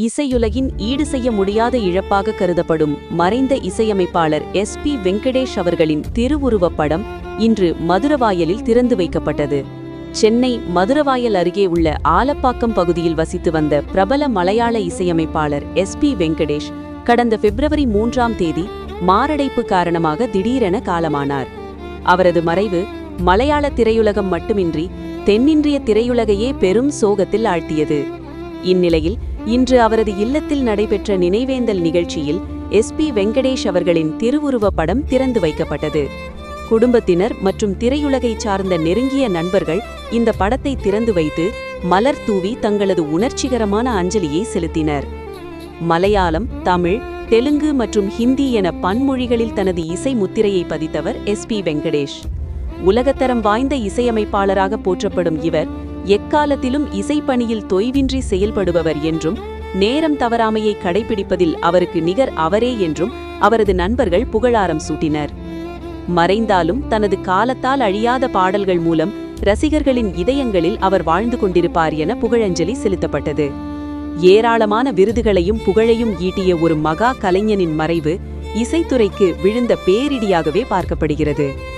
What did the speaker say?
இசையுலகின் ஈடு செய்ய முடியாத இழப்பாக கருதப்படும் மறைந்த இசையமைப்பாளர் எஸ் பி வெங்கடேஷ் அவர்களின் திருவுருவப் படம் இன்று மதுரவாயலில் திறந்து வைக்கப்பட்டது. சென்னை மதுரவாயல் அருகே உள்ள ஆலப்பாக்கம் பகுதியில் வசித்து வந்த பிரபல மலையாள இசையமைப்பாளர் எஸ் பி வெங்கடேஷ் கடந்த பிப்ரவரி மூன்றாம் தேதி மாரடைப்பு காரணமாக திடீரென காலமானார். அவரது மறைவு மலையாள திரையுலகம் மட்டுமின்றி தென்னிந்திய திரையுலகையே பெரும் சோகத்தில் ஆழ்த்தியது. இந்நிலையில் இன்று அவரது இல்லத்தில் நடைபெற்ற நினைவேந்தல் நிகழ்ச்சியில் எஸ் பி வெங்கடேஷ் அவர்களின் திருவுருவ படம் திறந்து வைக்கப்பட்டது. குடும்பத்தினர் மற்றும் திரையுலகைச் சார்ந்த நெருங்கிய நண்பர்கள் இந்த படத்தை திறந்து வைத்து மலர் தூவி தங்களது உணர்ச்சிகரமான அஞ்சலியை செலுத்தினர். மலையாளம் தமிழ் தெலுங்கு மற்றும் ஹிந்தி என பன்மொழிகளில் தனது இசை முத்திரையை பதித்தவர் எஸ் பி வெங்கடேஷ். உலகத்தரம் வாய்ந்த இசையமைப்பாளராக போற்றப்படும் இவர் எக்காலத்திலும் இசைப்பணியில் தொய்வின்றி செயல்படுபவர் என்றும் நேரம் தவறாமையை கடைபிடிப்பதில் அவருக்கு நிகர் அவரே என்றும் அவரது நண்பர்கள் புகழாரம் சூட்டினர். மறைந்தாலும் தனது காலத்தால் அழியாத பாடல்கள் மூலம் ரசிகர்களின் இதயங்களில் அவர் வாழ்ந்து கொண்டிருப்பார் என புகழஞ்சலி செலுத்தப்பட்டது. ஏராளமான விருதுகளையும் புகழையும் ஈட்டிய ஒரு மகா கலைஞனின் மறைவு இசைத்துறைக்கு விழுந்த பேரிடியாகவே பார்க்கப்படுகிறது.